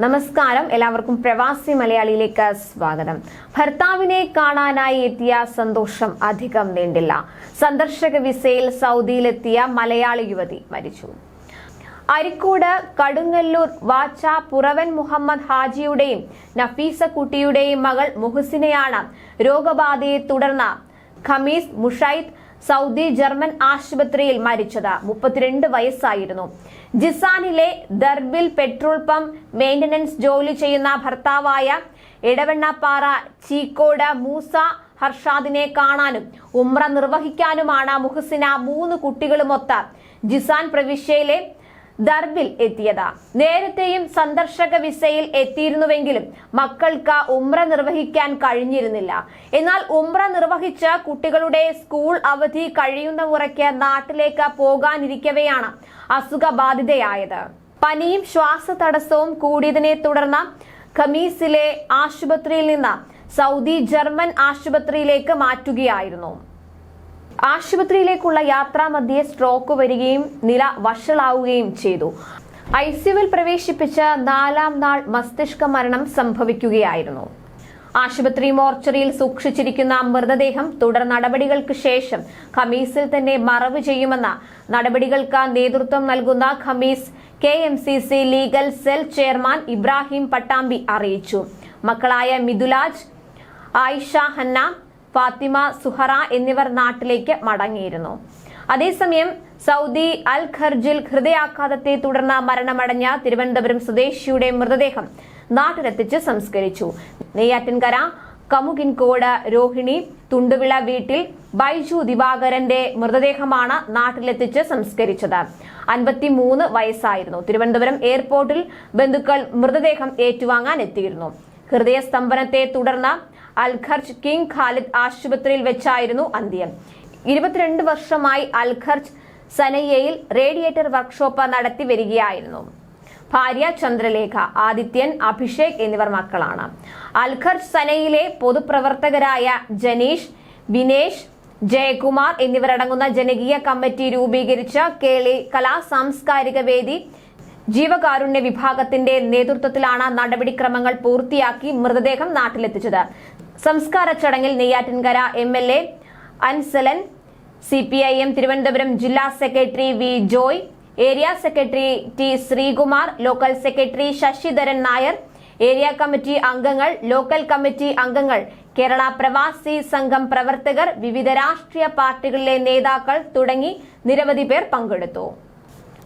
നമസ്കാരം. എല്ലാവർക്കും പ്രവാസി മലയാളിയിലേക്ക് സ്വാഗതം. ഭർത്താവിനെ കാണാനായി എത്തിയ സന്തോഷം അധികം നീണ്ടില്ല. സന്ദർശക വിസയിൽ സൗദിയിലെത്തിയ മലയാളി യുവതി മരിച്ചു. അരിക്കോട് കടുങ്ങല്ലൂർ വാച്ച പുറവൻ മുഹമ്മദ് ഹാജിയുടെയും നഫീസ കുട്ടിയുടെയും മകൾ മുഹസിനെയാണ് രോഗബാധയെ തുടർന്ന് ഖമീസ് മുഷൈദ് സൗദി ജർമ്മൻ ആശുപത്രിയിൽ മരിച്ചത്. മുപ്പത്തിരണ്ട് വയസ്സായിരുന്നു. ജിസാനിലെ ദർബിൽ പെട്രോൾ പമ്പ് മെയിന്റനൻസ് ജോലി ചെയ്യുന്ന ഭർത്താവായ ഇടവണ്ണപ്പാറ ചീക്കോട് മൂസ ഹർഷാദിനെ കാണാനും ഉമ്ര നിർവഹിക്കാനുമാണ് മുഹസിന മൂന്ന് കുട്ടികളുമൊത്ത് ജിസാൻ പ്രവിശ്യയിലെ ദർബിൽ എത്തിയത്. നേരത്തെയും സന്ദർശക വിസയിൽ എത്തിയിരുന്നുവെങ്കിലും മക്കൾക്ക് ഉമ്ര നിർവഹിക്കാൻ കഴിഞ്ഞിരുന്നില്ല. എന്നാൽ ഉമ്ര നിർവഹിച്ച കുട്ടികളുടെ സ്കൂൾ അവധി കഴിയുന്ന മുറയ്ക്ക് നാട്ടിലേക്ക് പോകാനിരിക്കവെയാണ് അസുഖബാധിതയായത്. പനിയും ശ്വാസതടസ്സവും കൂടിയതിനെ തുടർന്ന് ഖമീസിലെ ആശുപത്രിയിൽ നിന്ന് സൗദി ജർമ്മൻ ആശുപത്രിയിലേക്ക് മാറ്റുകയായിരുന്നു. ആശുപത്രിയിലേക്കുള്ള യാത്രാമധ്യേ സ്ട്രോക്ക് വരികയും നില വഷളാവുകയും ചെയ്തു. ഐ സിയുവിൽ പ്രവേശിപ്പിച്ച നാലാം നാൾ മസ്തിഷ്ക മരണം സംഭവിക്കുകയായിരുന്നു. ആശുപത്രി മോർച്ചറിയിൽ സൂക്ഷിച്ചിരിക്കുന്ന മൃതദേഹം തുടർ നടപടികൾക്ക് ശേഷം ഖമീസിൽ തന്നെ മറവ് ചെയ്യുമെന്ന നടപടികൾക്ക് നേതൃത്വം നൽകുന്ന Khamees K M C C legal cell chairman Ibrahim Pattambi അറിയിച്ചു. മക്കളായ മിഥുലാജ് ആയിഷ ഹന്ന ഫാത്തിമ സുഹറ എന്നിവർ നാട്ടിലേക്ക് മടങ്ങിയിരുന്നു. അതേസമയം സൗദി അൽ ഖർജിൽ ഹൃദയാഘാതത്തെ തുടർന്ന് മരണമടഞ്ഞ തിരുവനന്തപുരം സ്വദേശിയുടെ മൃതദേഹം നാട്ടിലെത്തിച്ച് സംസ്കരിച്ചു. നെയ്യാറ്റിൻകര കമുകിൻകോട് രോഹിണി തുണ്ടുവിള വീട്ടിൽ ബൈജു ദിവാകരന്റെ മൃതദേഹമാണ് നാട്ടിലെത്തിച്ച് സംസ്കരിച്ചത്. അൻപത്തിമൂന്ന് വയസ്സായിരുന്നു. തിരുവനന്തപുരം എയർപോർട്ടിൽ ബന്ധുക്കൾ മൃതദേഹം ഏറ്റുവാങ്ങാൻ എത്തിയിരുന്നു ഹൃദയസ്തംഭനത്തെ തുടർന്ന് അൽഖർജ് കിങ് ഖാലിദ് ആശുപത്രിയിൽ വെച്ചായിരുന്നു അന്ത്യം. ഇരുപത്തിരണ്ട് വർഷമായി അൽഖർജ് സനയ്യയിൽ റേഡിയേറ്റർ വർക്ക്ഷോപ്പ് നടത്തി വരികയായിരുന്നു. ഭാര്യ ചന്ദ്രലേഖ ആദിത്യൻ അഭിഷേക് എന്നിവർ മക്കളാണ്. അൽഖർജ് സനയിലെ പൊതുപ്രവർത്തകരായ ജനീഷ് വിനേഷ് ജയകുമാർ എന്നിവരടങ്ങുന്ന ജനകീയ കമ്മിറ്റി രൂപീകരിച്ച കേളി കലാ സാംസ്കാരിക വേദി ജീവകാരുണ്യ വിഭാഗത്തിന്റെ നേതൃത്വത്തിലാണ് നടപടിക്രമങ്ങൾ പൂർത്തിയാക്കി മൃതദേഹം നാട്ടിലെത്തിച്ചത്. സംസ്കാര ചടങ്ങിൽ Neyyattinkara M L A Ansalan C P I M Thiruvananthapuram ജില്ലാ secretary V Joy area secretary T Sreekumar local secretary Sasidharan Nair area committee അംഗങ്ങൾ ലോക്കൽ കമ്മിറ്റി അംഗങ്ങൾ കേരള പ്രവാസി സംഘം പ്രവർത്തകർ വിവിധ രാഷ്ട്രീയ പാർട്ടികളിലെ നേതാക്കൾ തുടങ്ങി നിരവധി പേർ പങ്കെടുത്തു.